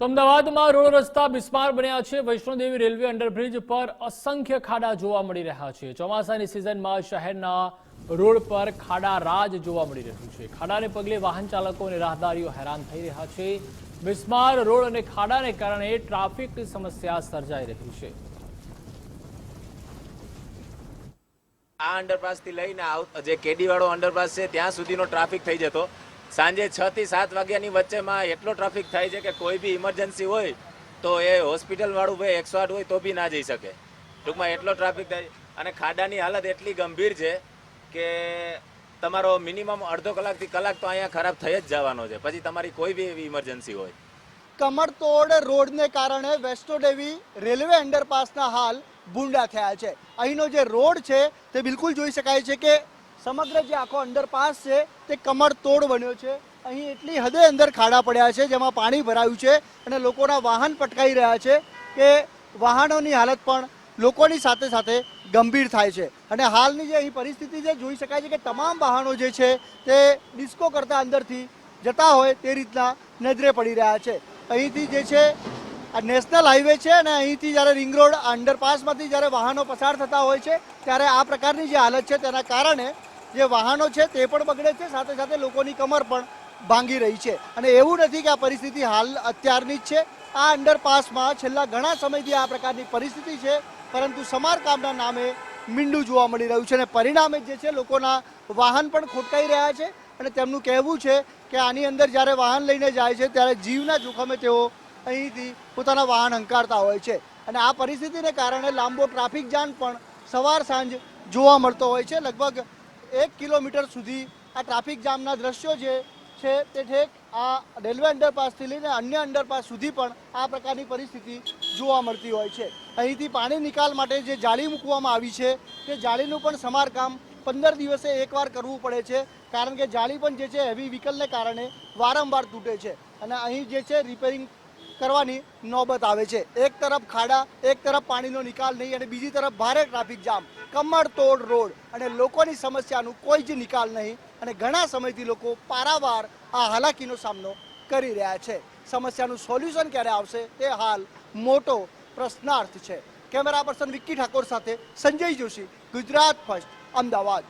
તો અમદાવાદમાં રોડ રસ્તા બિસ્માર બન્યા છે. વૈષ્ણોદેવી રેલવે અંડરબ્રિજ પર અસંખ્ય ખાડા જોવા મળી રહ્યા છે. ચોમાસાની સિઝનમાં શહેરના રોડ પર ખાડા રાજ જોવા મળી રહ્યું છે. ખાડાને પગલે વાહન ચાલકો અને રાહદારીઓ હેરાન થઈ રહ્યા છે. બિસ્માર રોડ અને ખાડાને કારણે ટ્રાફિક સમસ્યા સર્જાઈ રહી છે. આ અંડરપાસથી લઈને જે કેડી વાળો અંડરપાસ છે, ત્યાં સુધીનો ટ્રાફિક થઈ જતો. સાંજે છ થી સાત વાગ્યાની વચ્ચેમાં એટલો ટ્રાફિક થાય છે કે કોઈ બી ઇમરજન્સી હોય તો એ હોસ્પિટલ વાળું ભાઈ એકસો આઠ હોય તો બી ના જઈ શકે. ટૂંકમાં એટલો ટ્રાફિક થાય અને ખાડાની હાલત એટલી ગંભીર છે કે તમારો મિનિમમ અડધો કલાકથી કલાક તો અહીંયા ખરાબ થઈ જ જવાનો છે. પછી તમારી કોઈ બી એવી ઇમરજન્સી હોય. કમરતોડ રોડને કારણે વેસ્ટોડેવી રેલવે અંડરપાસના હાલ બુંડા થયા છે. અહીંનો જે રોડ છે તે બિલકુલ જોઈ શકાય છે કે સમગ્ર જે આખો અંડરપાસ છે, તે કમરતોડ બન્યો છે. અહીં એટલી હદે અંદર ખાડા પડ્યા છે, જેમાં પાણી ભરાયું છે અને લોકોના વાહન પટકાઈ રહ્યા છે કે વાહનોની હાલત પણ લોકોની સાથે સાથે ગંભીર થાય છે. અને હાલની જે અહીં પરિસ્થિતિ છે, જોઈ શકાય છે કે તમામ વાહનો જે છે, તે ડિસ્કો કરતા અંદરથી જતા હોય તે રીતના નજરે પડી રહ્યા છે. અહીંથી જે છે, આ નેશનલ હાઈવે છે અને અહીંથી જ્યારે રિંગ રોડ અંડરપાસમાંથી જ્યારે વાહનો પસાર થતા હોય છે, ત્યારે આ પ્રકારની જે હાલત છે, તેના કારણે જે વાહનો છે તે પણ બગડે છે, સાથે સાથે લોકોની કમર પણ ભાંગી રહી છે. અને એવું નથી કે આ પરિસ્થિતિ હાલ અત્યારની જ છે. આ અંડરપાસમાં છેલ્લા ઘણા સમયથી આ પ્રકારની પરિસ્થિતિ છે, પરંતુ સમારકામના નામે મીંડું જોવા મળી રહ્યું છે અને પરિણામે જે છે લોકોના વાહન પણ ખોટકાઈ રહ્યા છે અને તેમનું કહેવું છે કે આની અંદર જ્યારે વાહન લઈને જાય છે, ત્યારે જીવના જોખમે તેઓ અહીંથી પોતાના વાહન હંકારતા હોય છે. અને આ પરિસ્થિતિને કારણે લાંબો ટ્રાફિક જામ પણ સવાર સાંજ જોવા મળતો હોય છે. લગભગ એક કિલોમીટર સુધી આ ટ્રાફિક જામના દ્રશ્યો જે છે તે ઠેક આ રેલવે અંડરપાસથી લઈને અન્ય અંડરપાસ સુધી પણ આ પ્રકારની પરિસ્થિતિ જોવા મળતી હોય છે. અહીંથી પાણી નિકાલ માટે જે જાળી મૂકવામાં આવી છે, તે જાળીનું પણ સમારકામ પંદર દિવસે એકવાર કરવું પડે છે, કારણ કે જાળી પણ જે છે હેવી વ્હીકલને કારણે વારંવાર તૂટે છે. અને અહીં જે છે રિપેરિંગ કરવાની નોબત આવે છે. એક તરફ ખાડા, એક તરફ પાણીનો નિકાલ નહીં અને બીજી તરફ ભારે ટ્રાફિક જામ. કમરતોડ રોડ અને લોકોની સમસ્યાનું કોઈ જ નિકાલ નહીં અને ઘણા સમયથી લોકો પારાવાર આ હાલાકીનો સામનો કરી રહ્યા છે. સમસ્યાનું સોલ્યુશન ક્યારે આવશે તે હાલ મોટો પ્રશ્નાર્થ છે. કેમેરા પર્સન વિક્કી ઠાકોર સાથે સંજય જોશી, ગુજરાત ફર્સ્ટ, અમદાવાદ.